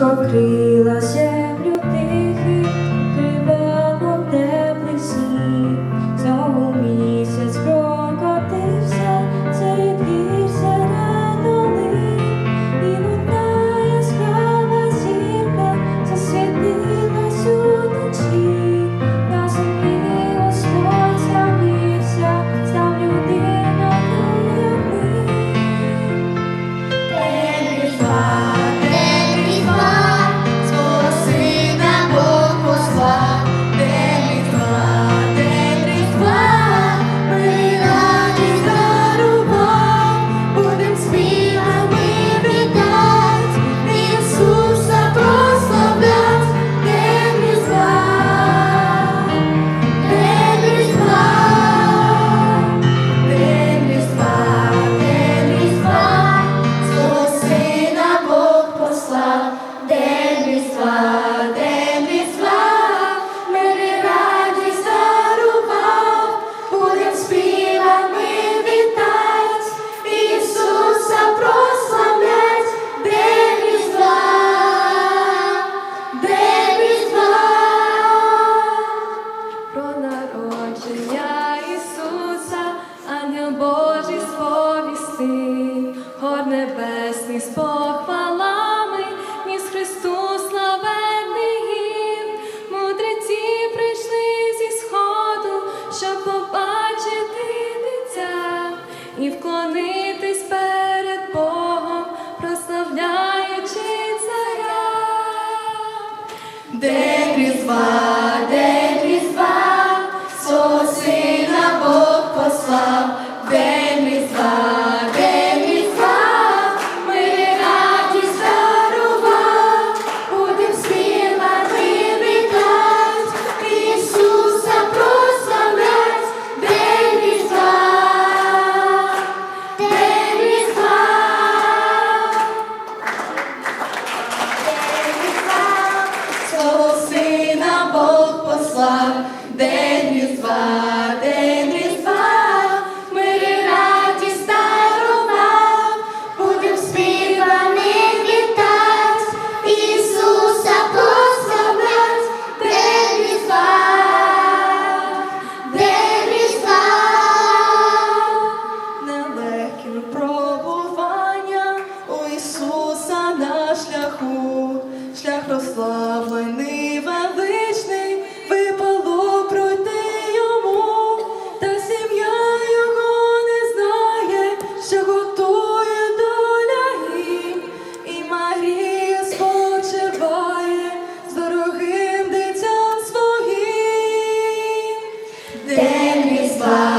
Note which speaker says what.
Speaker 1: Покрилася ні з похвалами, ні Христу славетний гімн. Прийшли зі сходу, щоб побачити дитя і вклонитись перед Богом, прославляючи царя,
Speaker 2: де крізь вас. Bye.